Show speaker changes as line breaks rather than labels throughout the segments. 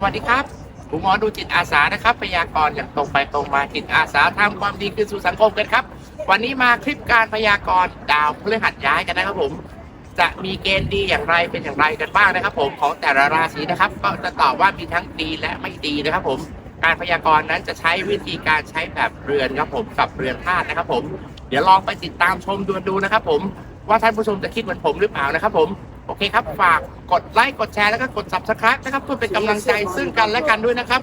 สวัสดีครับ ผมหมอดูจิตอาสานะครับ พยากรณ์อย่างตรงไปตรงมาจิตอาสาทำความดีคืนสู่สังคมกันครับ วันนี้มาคลิปการพยากรณ์ดาวพฤหัสย้ายกันนะครับผม จะมีเกณฑ์ดีอย่างไรเป็นอย่างไรกันบ้างนะครับ ผมของแต่ละราศีนะครับ ก็จะตอบว่ามีทั้งดีและไม่ดีนะครับ ผม การพยากรณ์นั้นจะใช้วิธีการใช้แบบเรือนครับผมกับเรือนธาตุนะครับ ผม เดี๋ยวลองไปติดตามชมดูดูนะครับ ผมว่าท่านผู้ชมจะคิดเหมือนผมหรือเปล่านะครับ ผม โอเคครับ ฝากกดไลค์กดแชร์แล้วก็กด subscribe นะครับ เพื่อเป็นกำลังใจซึ่งกันและกันด้วยนะครับ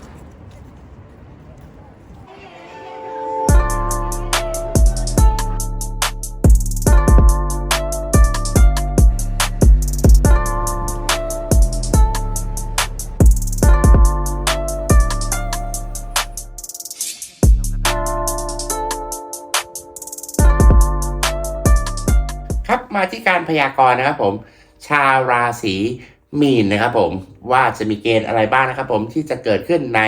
ครับมาที่การพยากรณ์นะครับผม ชาวราศีมีนนะครับผมว่าจะมีเกณฑ์อะไรบ้างนะครับผมที่จะเกิดขึ้นใน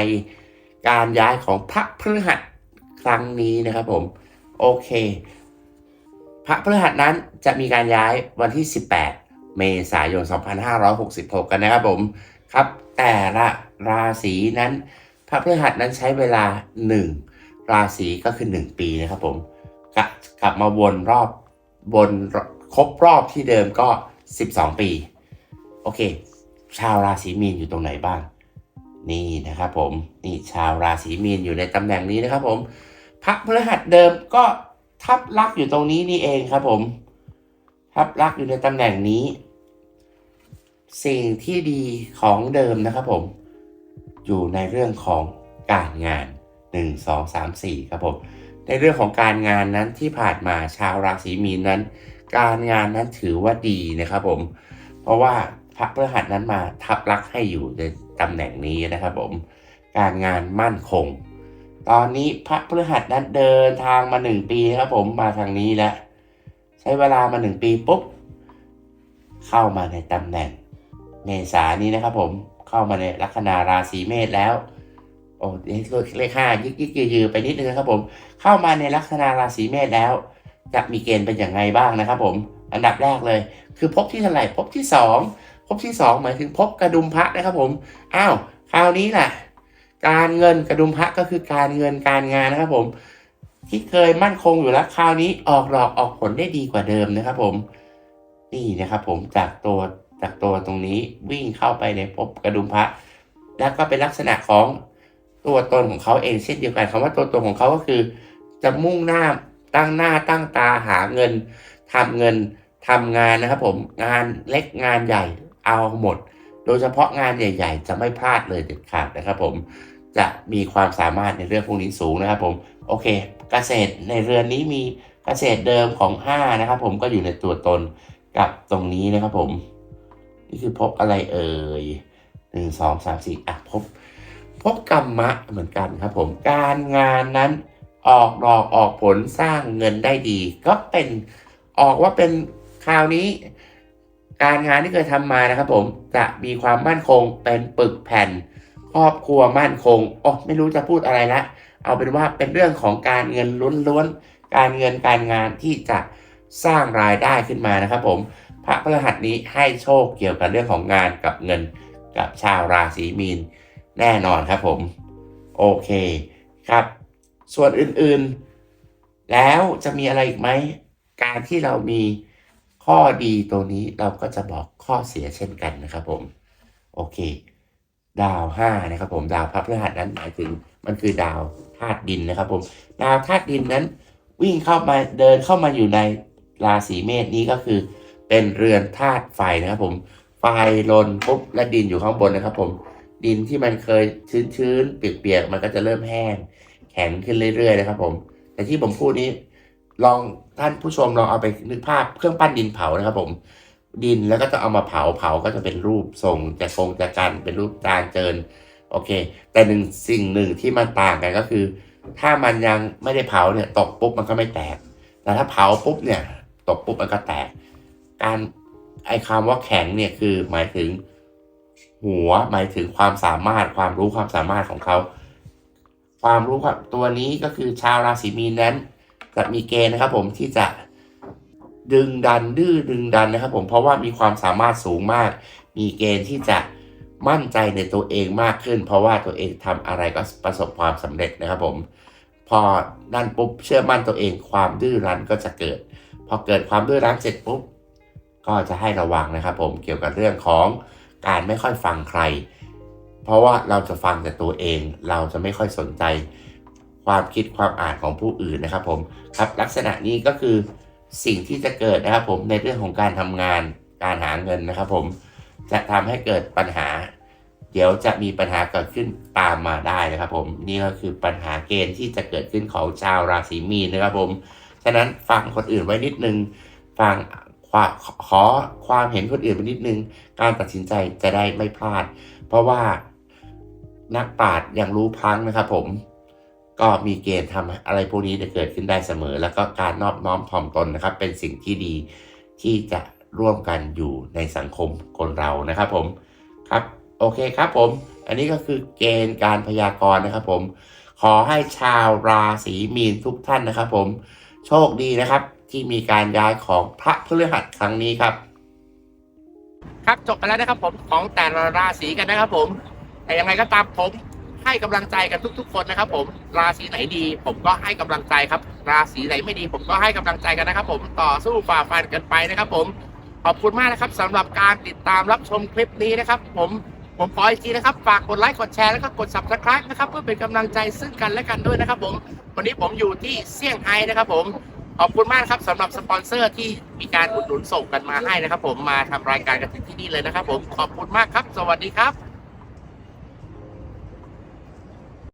การย้ายของพระพฤหัสครั้งนี้นะครับผมโอเค พระพฤหัสนั้นจะมีการย้ายวันที่ 18 เมษายน 2566 กันนะครับผมครับแต่ละราศีนั้น พระพฤหัสนั้นใช้เวลา 1 ราศีก็คือ 1 ปีนะครับผมกลับกลับมาวนรอบวนครบรอบที่เดิมก็ 12 ปี โอเค ชาวราศีมีนอยู่ตรงไหนบ้าง นี่นะครับผม นี่ชาวราศีมีนอยู่ในตำแหน่งนี้นะครับผมพระพฤหัสเดิมก็ทับลักอยู่ตรงนี้นี่เองครับผม ทับลักอยู่ในตำแหน่งนี้ สิ่งที่ดีของเดิมนะครับผม อยู่ในเรื่องของการงาน 1 2 3 4 ครับผม ในเรื่องของการงานนั้นที่ผ่านมาชาวราศีมีนนั้น การงานนั้นถือว่าดีนะครับผม เพราะว่าพระพฤหัสนั้นมาทับลักให้อยู่ในตำแหน่งนี้นะครับผม การงานมั่นคง ตอนนี้พระพฤหัสนั้นเดินทางมาหนึ่งปีครับผมมาทางนี้แล้วใช้เวลามาหนึ่งปีปุ๊บเข้ามาในตำแหน่งเมษานี้นะครับผมเข้ามาในลัคนาราศีเมษแล้วโอ้เลขห้ายึกยึกยืยือไปนิดนึงนะครับผม เข้ามาในลัคนาราศีเมษแล้ว จะมีเกณฑ์เป็นอย่างไรบ้างนะครับผมอันดับแรกเลย คือพบที่เท่าไหร่พบที่สองพบที่สองหมายถึงพบกระดุมพระนะครับผมอ้าวคราวนี้แหละการเงินกระดุมพระก็คือการเงินการงานนะครับผม ที่เคยมั่นคงอยู่แล้วคราวนี้ออกดอกออกผลได้ดีกว่าเดิมนะครับผมนี่นะครับผมจากตัวจากตัวตรงนี้วิ่งเข้าไปในภพกระดุมพระ แล้วก็เป็นลักษณะของตัวตนของเขาเองเช่นเดียวกันคำว่าตัวตนของเขาก็คือ จะมุ่งหน้า ตั้งหน้าตั้งตาหาเงินทำเงินทำงานนะครับผมงานเล็กงานใหญ่เอาหมด โดยเฉพาะงานใหญ่ ๆ จะไม่พลาดเลยเด็ดขาดนะครับผมจะมีความสามารถในเรื่องพวกนี้สูงนะครับผมโอเค เกษตรในเรือนนี้มีเกษตรเดิมของ 5 นะครับผมก็อยู่ในตัวตนกับตรงนี้นะครับผม นี่คือพบอะไรเอ่ยหนึ่งสองสามสี่อะพบพบกรรมะเหมือนกันครับผม การงานนั้น ออกดอกออกผลสร้างเงินได้ดี ก็เป็นออกว่าเป็นคราวนี้ การงานที่เคยทำมานะครับผมจะมีความมั่นคงเป็นปึกแผ่น ครอบครัวมั่นคงอ๋อไม่รู้จะพูดอะไรละเอาเป็นว่าเป็นเรื่องของการเงินล้วนๆการเงินการงานที่จะสร้างรายได้ขึ้นมานะครับผมพระพฤหัสนี้ให้โชคเกี่ยวกับเรื่องของงานกับเงินกับชาวราศีมีนแน่นอนครับผม โอเคครับ ส่วนอื่นๆ แล้วจะมีอะไรอีกไหม การที่เรามีข้อดีตัวนี้เราก็จะบอกข้อเสียเช่นกันนะครับผม โอเค ดาวห้านะครับผมดาวพระพฤหัสนั้นหมายถึงมันคือดาวธาตุดินนะครับผม ดาวธาตุดินนั้น วิ่งเข้ามาเดินเข้ามาอยู่ในราศีเมษนี้ก็คือเป็นเรือนธาตุไฟนะครับผม ไฟลนปุ๊บและดินอยู่ข้างบนนะครับผม ดินที่มันเคยชื้นๆเปียกๆมันก็จะเริ่มแห้ง ข็งขึ้นเรื่อยๆนะครับ ผม แต่ที่ผมพูดนี้ลองท่านผู้ชมลองเอาไปนึกภาพเครื่องปั้นดินเผานะครับ ผมดินแล้วก็จะเอามาเผาเผาก็จะเป็นรูปทรงจะคงจะกันเป็นรูปจานเจินโอเค แต่หนึ่งสิ่งหนึ่งที่มันต่างกันก็คือ ถ้ามันยังไม่ได้เผาเนี่ยตกปุ๊บมันก็ไม่แตก แต่ถ้าเผาปุ๊บเนี่ยตกปุ๊บมันก็แตก การไอ้คำว่าแข็งเนี่ยคือหมายถึงหัวหมายถึงความสามารถความรู้ความสามารถของเขา ความรู้ครับตัวนี้ก็คือชาวราศีมีนนั้น จะมีเกณฑ์นะครับ ผมที่จะดึงดันดื้อดึงดันนะครับ ผมเพราะว่ามีความสามารถสูงมาก มีเกณฑ์ที่จะมั่นใจในตัวเองมากขึ้น เพราะว่าตัวเองทำอะไรก็ประสบความสำเร็จนะครับ ผม พอนั่นปุ๊บเชื่อมั่นตัวเองความดื้อรั้นก็จะเกิด พอเกิดความดื้อรั้นเสร็จปุ๊บก็จะให้ระวังนะครับ ผมเกี่ยวกับเรื่องของการไม่ค่อยฟังใคร เพราะว่าเราจะฟังแต่ตัวเอง เราจะไม่ค่อยสนใจความคิดความอ่านของผู้อื่นนะครับผมครับลักษณะนี้ก็คือสิ่งที่จะเกิดนะครับผมในเรื่องของการทำงานการหาเงินนะครับผมจะทำให้เกิดปัญหา เดี๋ยวจะมีปัญหาเกิดขึ้นตามมาได้นะครับผมนี่ก็คือปัญหาเกณฑ์ที่จะเกิดขึ้นของชาวราศีมีนนะครับผมฉะนั้นฟังคนอื่นไว้นิดนึงฟังขอความเห็นคนอื่นไว้นิดนึง การตัดสินใจจะได้ไม่พลาด เพราะว่า นักปราชญ์ยังรู้พลังนะครับผมก็มีเกณฑ์ทำอะไรพวกนี้จะเกิดขึ้นได้เสมอ แล้วก็การนอบน้อมถ่อมตนนะครับ เป็นสิ่งที่ดีที่จะร่วมกันอยู่ในสังคมคนเรานะครับผมครับโอเคครับผม อันนี้ก็คือเกณฑ์การพยากรณ์นะครับ ผม ขอให้ชาวราศีมีนทุกท่านนะครับผมโชคดีนะครับที่มีการย้ายของพระพฤหัสครั้งนี้ครับ ครับจบไปแล้วนะครับผมของแต่ละราศีกันนะครับผม แต่ยังไงก็ตามผมให้กำลังใจกันทุก ๆ คนนะครับผมราศีไหนดี ผมก็ให้กำลังใจครับ ราศีไหนไม่ดี ผมก็ให้กำลังใจกันนะครับผมต่อสู้ฝ่าฟันกันไปนะครับผมขอบคุณมากนะครับสำหรับการติดตามรับชมคลิปนี้นะครับ ผมผมขออีกทีนะครับ ฝากกดไลค์กดแชร์แล้วก็กด subscribe นะครับเพื่อเป็นกำลังใจซึ่งกันและกันด้วยนะครับผมวันนี้ผมอยู่ที่เซี่ยงไฮ้นะครับผมขอบคุณมากครับสำหรับสปอนเซอร์ที่มีการอุดหนุนส่งกันมาให้นะครับ ผมมาทำรายการกันถึงที่นี่เลยนะครับ ผมขอบคุณมากครับ สวัสดีครับ